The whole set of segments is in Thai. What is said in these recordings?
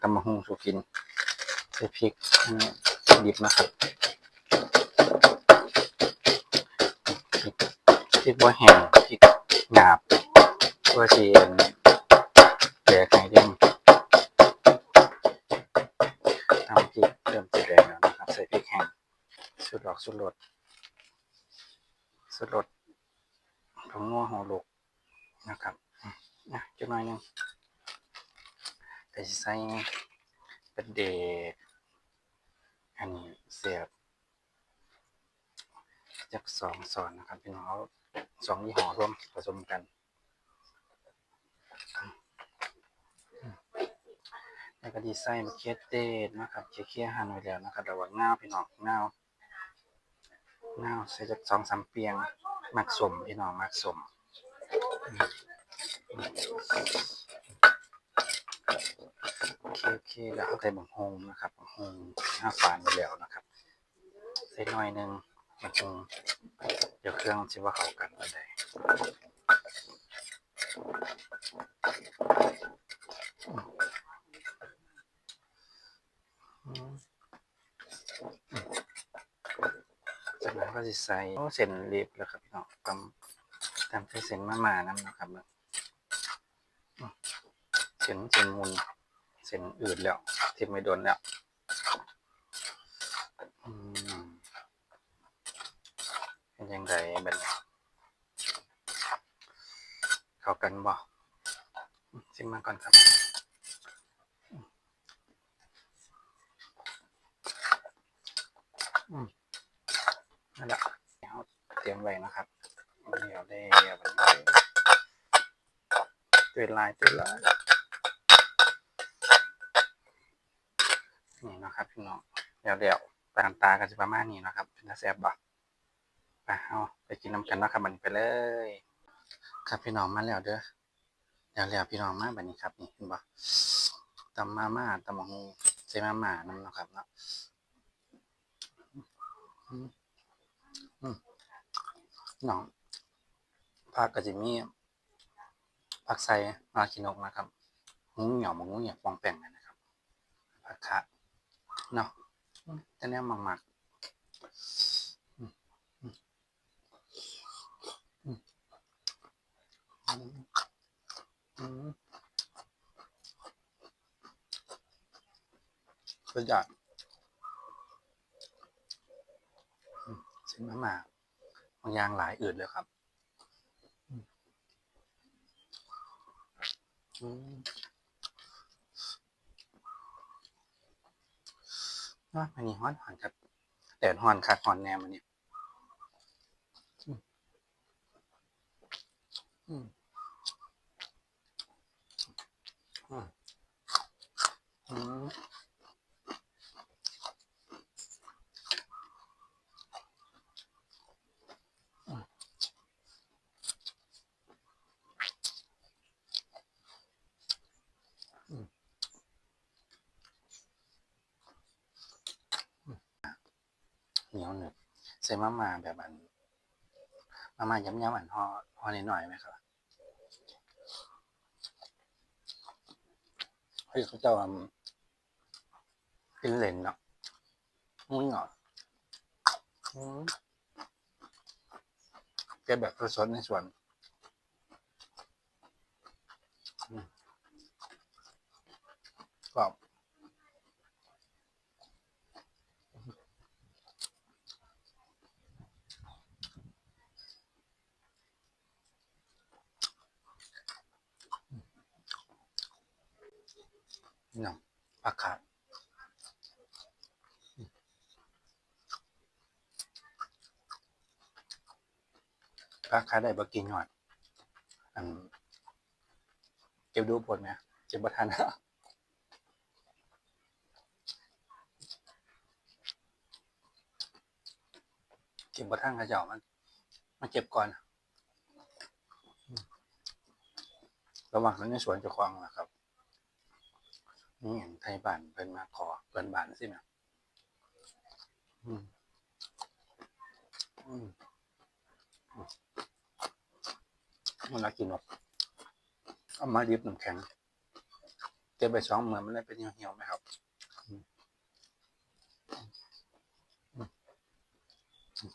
ตำมะฮุงสุกินใส่พริกดิบนะครับพริกบัวแห้งพริกหยาบเพื่อชียนแดกไข่เด้งทำพริกเริ่มจะแดงแล้วนะครับ ใส่พริกแห้งสุดดอกสุดรสสุดรสผงนัวหัวลูกนะครับ นะจุดหน่อยหนึง ก็สิใส่เป็นเดกอันนี้เสียบจากสองส่วนนะครับพี่น้องเอาสองยี่ห้อร่วมผสมกันแล้วก็ดีไซน์มะเขือเทศนะครับเคี่ยวๆหั่นไว้แล้วนะครับระว่างเงาพี่น้องเงาเงาใส่จากสองสามเปียงมักสมพี่น้องมักสม เคโอเคแล้วเอาใส่บังฮงนะครับบังฮงห้าฟานไปแล้วนะครับใส่หน่อยหนึ่งบังฮงเดี๋ยวเครื่องชิว่าเข้ากันไปเลยจากนั้นก็จะใส่เส้นเล็บแล้วครับพี่น้องตำตำใส่เส้นมาม่าน้ำนะครับเนอะอืมเส้นเส้นมุน เส้นอืดแล้วทิมไม่โดนแล้วเป็นยังไงบัดนี้เข้ากันบ่ซิมมาก่อนครับนั่นแหละเตรียมไว้นะครับเดี๋ยวได้เดี๋ยวมันตื่นลายตื่นลาย นี่นะครับพี่น้องเดี๋ยวเดี๋ยวตามตากันจะประมาณนี้นะครับเป็นตาแซ่บบ่ไปเอาไปกินน้ำกันนะครับมันไปเลย ครับพี่น้องมาแล้วเด้อเดี๋ยวแล้วพี่น้องมาบัดนี้ครับนี่เห็นบ่ตำมาม่าตำบักฮูใส่มาม่านํเนาะครับเนาะน้องผักก็จะมีผักใส่มากินกนะครับงูเหนียวมะงูเหนียวปองแป้งนะครับผักคะ เนาะอืมแต่เนี้ยมักมักอืมอืมอืมอืมสุดยอดอืมชิ้นมามาบางอย่างหลายอื่นเลยครับ อืม อืมว่ามันนี่ฮ้อนหอนครับแดดฮ้อนคักฮ้อนแนมมันนี่อืมอืมอืมอืมเหนียวหนึบ ใส่มาม่าแบบอันมาม่าย้ำๆอันห่อห่อนิดหน่อยไหมครับเฮ้ยเขาเจ้าทำกินเลนเนาะมึงเหรออืมแกแบบสดๆในสวนอืมกรอบเนาะผักขาดผักขาดได้บ่กินหน่อยอันเก็บดูผลไหมเก็บบ่ทันเก็บบ่ทันเขาเจ้ามันมันเก็บก่อนระหว่างนั้นในสวนเจะคลองนะครับ นี่อย่างไทยบ้านเพิ่นมาขอเพิ่นบ้านสิแม่อืมอืมอืมมันน่ากินนาะเอามาดิบน้ำแข็งก็บไปสองเหมือนมันเลยเป็นเหี่ยวๆไหมครับอืมอืมอืม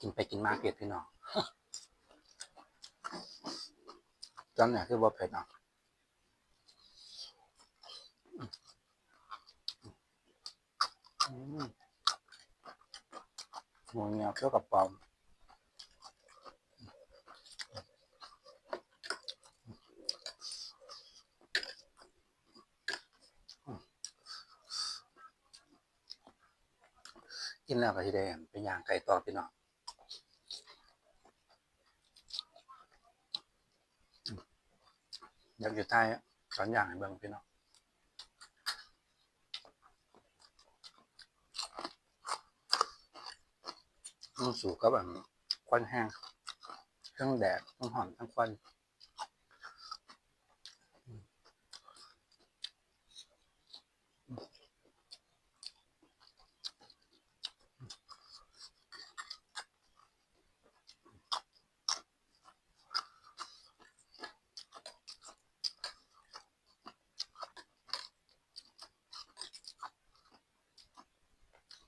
กินไปกินมาเผ็ดพี่น้องตอนนี้คือบ่เผ็ดเนาะอืม หมูเงียวเคี่ยวกับปอมกินแล้วก็สิได้เป็นอย่างไก่ต่อพี่น้องอืมอยากอยู่ใต้สอนอย่างให้เบิ่งพี่น้อง มันสู่กับแบบควันแห้งทั้งแดดทั้งหอนทั้งควัน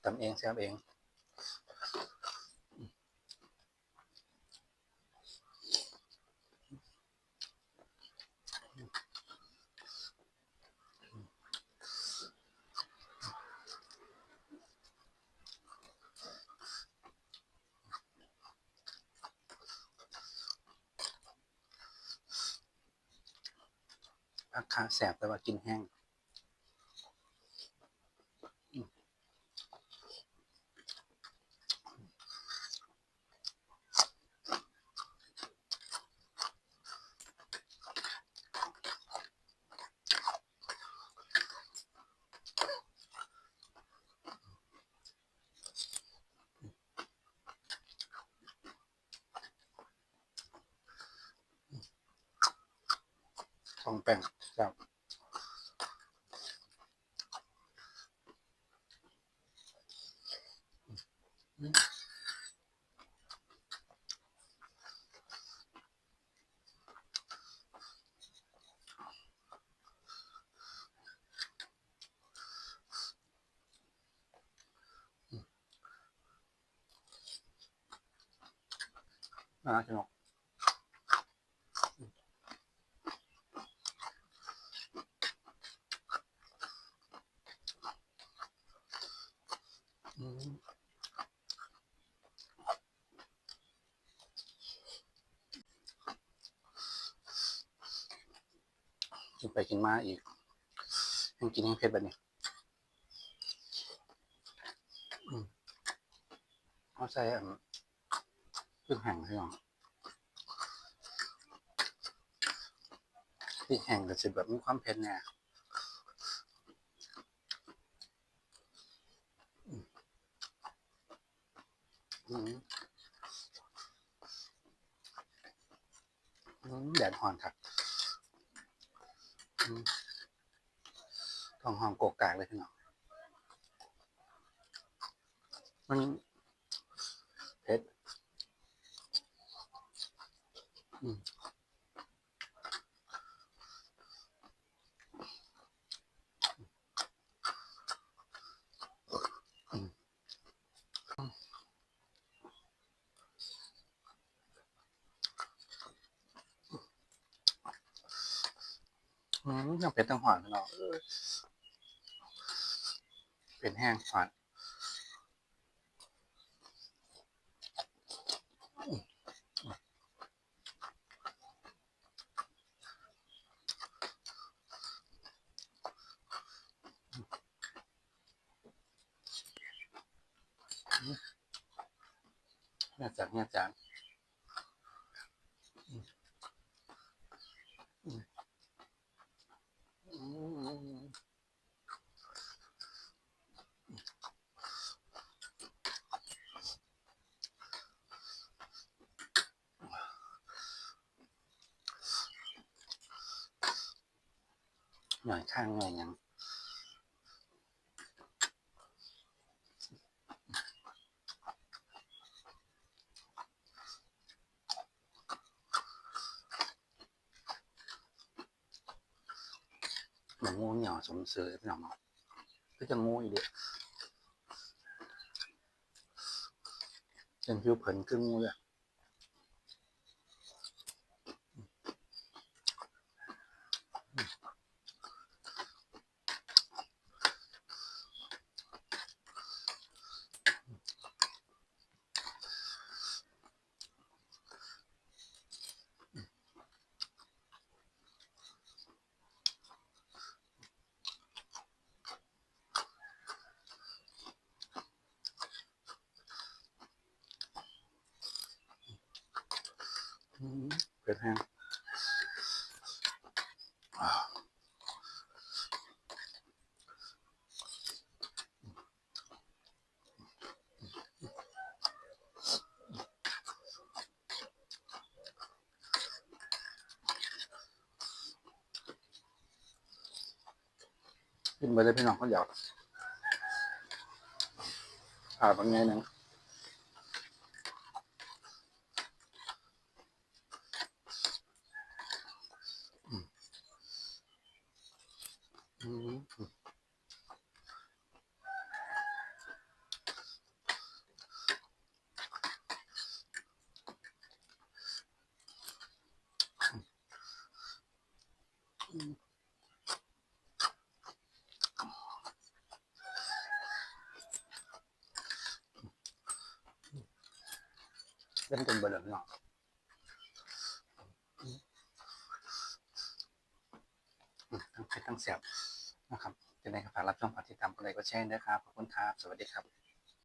ทำเองแซ่บเอง ผักขาแสบแต่ว่ากินแห้งของแป้ง น่าสนุกอืมกินไปกินมาอีกยังกินยังเผ็ดแบบนี้เอาใส่ ครื่องแห้งให้หน่อยพริกแห้งก็จะแบบมีความเผ็ดแน่แดดฮ้อนครับอืมท้องหองโกกกากเลยพี่น้องมันเผ็ด อืมอืมอืมยังเผ็ดตั้งหอนพี่น้องเออเป็นแห้งหอน นี่ยจากเนี่ยจานอืมอืมอืมหน่อยข้างหน่อยยัง หมือนงูเหนียวสมเสือพี่น้องเนาะก็จะงูอีเดียเป็นผิวเผินขึ้นงูเลย อืมเผ็ด แห้งอ่กินไปเลยพี่น้องเขาอยากอ่าบางไงหนึ่ง อืม เล่นจนเบลอเนาะทั้งเผ็ดทั้งแสบนะครับจะได้ฝากรับชมฝากติดตามกันเลยก็แช่นะครับ ขอบคุณครับ สวัสดีครับ